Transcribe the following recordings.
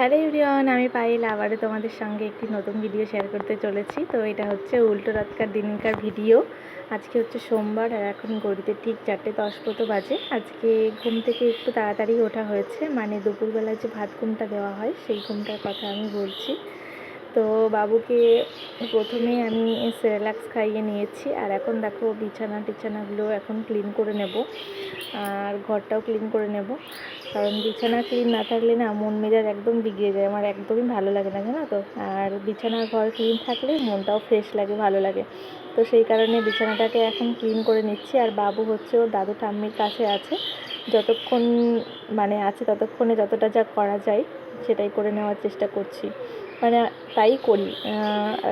Hello ইউরিয়ন আমি pile আবারও তোমাদের সঙ্গে একটি নতুন ভিডিও শেয়ার করতে চলেছি। তো এটা হচ্ছে উল্টো রাতকার দিনকার ভিডিও আজকে হচ্ছে সোমবার আর এখন গড়িতে ঠিক চারটে দশ বাজে। আজকে ঘুম থেকে একটু তাড়াতাড়ি ওঠা হয়েছে। মানে দুপুরবেলায় যে ভাত ঘুমটা দেওয়া হয়, সেই ঘুমটার কথা আমি বলছি। তো বাবুকে প্রথমে আমি সেরেলাক্স খাইয়ে নিয়েছি আর এখন দেখো বিছানা টিছানাগুলো এখন ক্লিন করে নেব আর ঘরটাও ক্লিন করে নেব। কারণ বিছানা ক্লিন না থাকলে না মন মেজাজ একদম বিগড়ে যায়, আমার একদমই ভালো লাগে না, জানো তো? আর বিছানা ঘর ক্লিন থাকলে মনটাও ফ্রেশ লাগে, ভালো লাগে। তো সেই কারণে বিছানাটাকে এখন ক্লিন করে নিচ্ছি আর বাবু হচ্ছে ওর দাদু ঠাম্মির কাছে আছে। যতক্ষণ মানে আছে ততক্ষণে যতটা যা করা যায় সেটাই করে নেওয়ার চেষ্টা করছি। মানে তাই করি।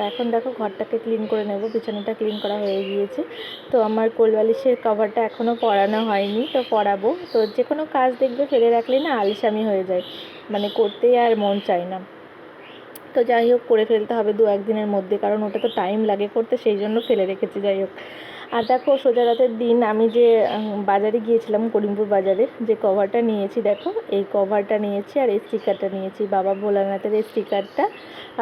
এখন দেখো ঘরটাকে ক্লিন করে নেব, বিছানাটা ক্লিন করা হয়ে গিয়েছে। তো আমার কোলবালিশের কভারটা এখনও পরানো হয়নি, তো পরাবো। তো যে কোনো কাজ দেখবে ফেলে রাখলে না আলসামি হয়ে যায়। মানে করতেই আর মন চায় না। তো যাই হোক, করে ফেলতে হবে দু একদিনের মধ্যে, কারণ ওটা তো টাইম লাগে করতে, সেই জন্য ফেলে রেখেছি, যাই হোক। আর দেখো সোজা রাতের দিন আমি যে বাজারে গিয়েছিলাম, করিমপুর বাজারে, যে কভারটা নিয়েছি দেখো, এই কভারটা নিয়েছি আর এই স্টিকারটা নিয়েছি। বাবা ভোলানাথের এই স্টিকারটা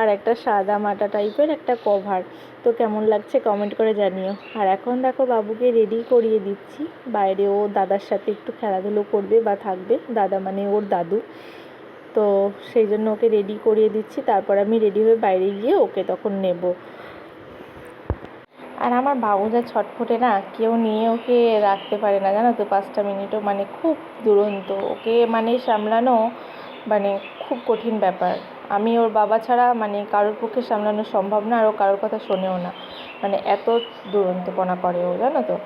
আর একটা সাদা মাটা টাইপের একটা কভার তো কেমন লাগছে কমেন্ট করে জানিও। আর এখন দেখো বাবুকে রেডি করিয়ে দিচ্ছি। বাইরে ও দাদার সাথে একটু খেলাধুলো করবে বা থাকবে। দাদা মানে ওর দাদু। তো সেই জন্য ওকে রেডি করিয়ে দিচ্ছি। তারপর আমি রেডি হয়ে বাইরে গিয়ে ওকে তখন নেব। আর আমার বাবু যা ছটফটে না, কেউ নিয়ে ওকে রাখতে পারে না, জানো তো, পাঁচটা মিনিটও মানে খুব দুরন্ত। ওকে মানে সামলানো মানে খুব কঠিন ব্যাপার। আমি ওর বাবা ছাড়া মানে কারোর পক্ষে সামলানো সম্ভব না, আর ও কারোর কথা শোনেও না। মানে এত দুরন্তপনা করে ও, জানো তো।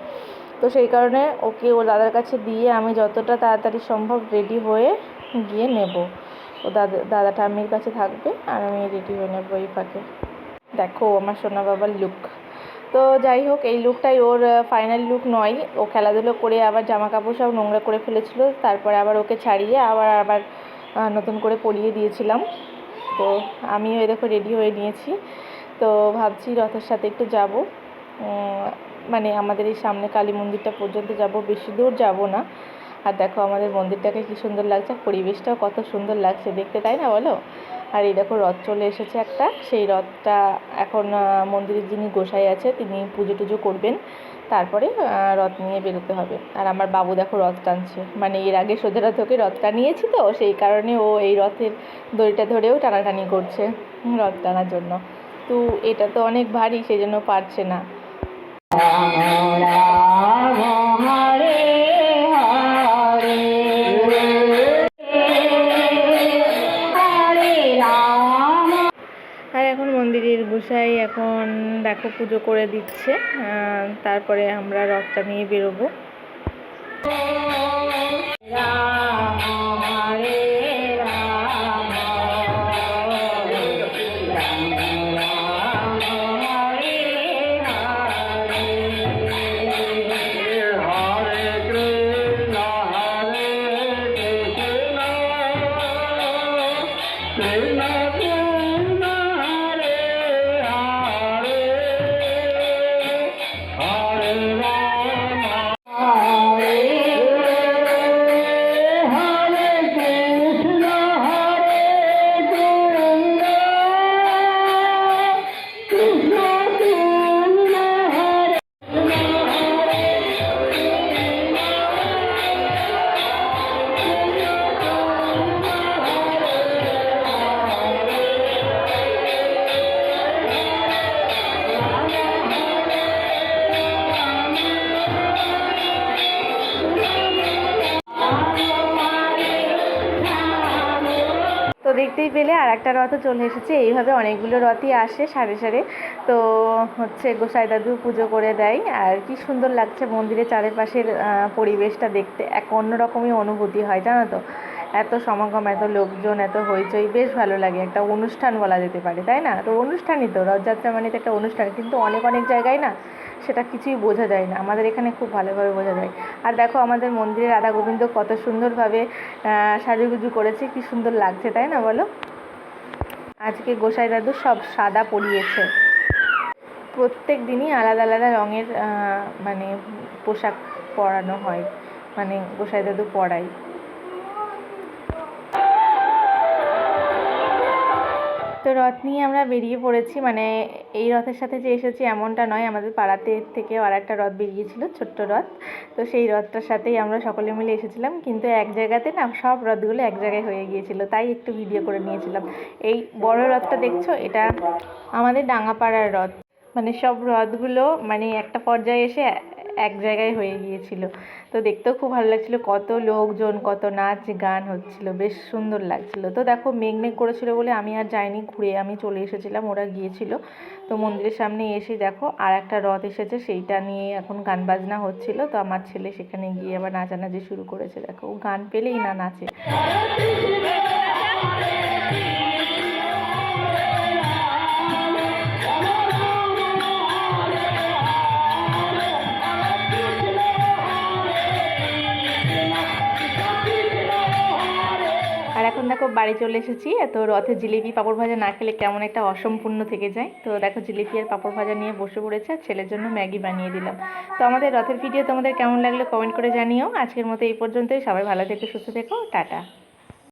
তো সেই কারণে ওকে ও দাদার কাছে দিয়ে আমি যতটা তাড়াতাড়ি সম্ভব রেডি হয়ে গিয়ে নেব। ও দাদা দাদা ঠাম্মির কাছে থাকবে, আর আমি রেডি হয়ে নেব এই ফাঁকে। দেখো আমার সোনা বাবার লুক তো যাই হোক, এই লুকটাই ওর ফাইনাল লুক নয়। ও খেলাধুলো করে আবার জামা কাপড় সব নোংরা করে ফেলেছিল, তারপরে আবার ওকে ছাড়িয়ে আবার আবার নতুন করে পরিয়ে দিয়েছিলাম। তো আমিও এ দেখো রেডি হয়ে নিয়েছি। তো ভাবছি রথের সাথে একটু যাব। মানে আমাদের এই সামনে কালী মন্দিরটা পর্যন্ত যাব, বেশি দূর যাব না। আর দেখো আমাদের মন্দিরটাকে কী সুন্দর লাগছে পরিবেশটাও কত সুন্দর লাগছে, দেখতে তাই না বলো? আর এই দেখো রথ চলে এসেছে একটা। সেই রথটা এখন মন্দিরের যিনি গোসাই আছে, তিনি পুজো টুজো করবেন। তারপরে রথ নিয়ে বেরোতে হবে। আর আমার বাবু দেখো রথ টানছে। মানে এর আগে সোজা রথ ওকে রথ টানিয়েছি তো, সেই কারণে ও এই রথের দড়িটা ধরেও টানাটানি করছে রথ টানার জন্য। তো এটা তো অনেক ভারী সেই জন্য পারছে না। গোসাই এখন দেখো পুজো করে দিচ্ছে তারপরে আমরা রথটা নিয়ে বেরোবো। তো দেখতেই পেলে, আর একটা রথও চলে এসেছে। এইভাবে অনেকগুলো রথই আসে সারে সারে। তো হচ্ছে গোসাই দাদু পুজো করে দেয়। আর কি সুন্দর লাগছে মন্দিরের চারিপাশের পরিবেশটা দেখতে। এক অন্যরকমই অনুভূতি হয়, জানো তো? এত সমাগম, এত লোকজন, এত হইচই, বেশ ভালো লাগে। একটা অনুষ্ঠান বলা যেতে পারে, তাই না? তো অনুষ্ঠানই তো, রথযাত্রা মানে তো একটা অনুষ্ঠান। কিন্তু অনেক অনেক জায়গায় না সেটা কিছুই বোঝা যায় না। আমাদের এখানে খুব ভালোভাবে বোঝা যায়। আর দেখো, আমাদের মন্দিরে রাধা গোবিন্দ কত সুন্দরভাবে সাজুগুজু করেছে, কি সুন্দর লাগছে, তাই না বলো? আজকে গোসাই দাদু সব সাদা পরিয়েছে। প্রত্যেক দিনই আলাদা আলাদা রঙের মানে পোশাক পরানো হয়। মানে গোসাই দাদু পরায়। তো রথ নিয়ে আমরা বেরিয়ে পড়েছি। মানে এই রথের সাথে যে এসেছি এমনটা নয়, আমাদের পাড়াতে থেকে আর একটা রথ বেরিয়েছিল, ছোট্ট রথ। তো সেই রথটার সাথেই আমরা সকলে মিলে এসেছিলাম। কিন্তু এক জায়গাতে না সব রথগুলো এক জায়গায় হয়ে গিয়েছিল, তাই একটু ভিডিও করে নিয়েছিলাম। এই বড় রথটা দেখছ? এটা আমাদের ডাঙাপাড়ার রথ। মানে সব রথগুলো মানে একটা পর্যায়ে এসে এক জায়গায় হয়ে গিয়েছিল। তো দেখতেও খুব ভালো লাগছিল, কত লোকজন, কত নাচ গান হচ্ছিল, বেশ সুন্দর লাগছিল। তো দেখো মেঘ মেঘ করেছিল বলে আমি আর যাইনি, ঘুরে আমি চলে এসেছিলাম, ওরা গিয়েছিল। তো মন্দিরের সামনে এসে দেখো আর একটা রথ এসেছে, সেইটা নিয়ে এখন গান বাজনা হচ্ছিল। তো আমার ছেলে সেখানে গিয়ে আবার নাচানাচি শুরু করেছে। দেখো ও গান পেলেই না নাচে। দেখো বাড়ি চলে এসেছি। তো রথে জিলিপি, পাঁপড় ভাজা না খেলে কেমন একটা অসম্পূর্ণ থেকে যায়। তো দেখো জিলিপি আর পাঁপড় ভাজা নিয়ে বসে পড়েছে আর ছেলের জন্য ম্যাগি বানিয়ে দিলাম। তো আমাদের রথের ভিডিও তোমাদের কেমন লাগল কমেন্ট করে জানিও। আজকের মতো এই পর্যন্তই। সবাই ভালো থেকো, সুস্থ থেকো। টাটা।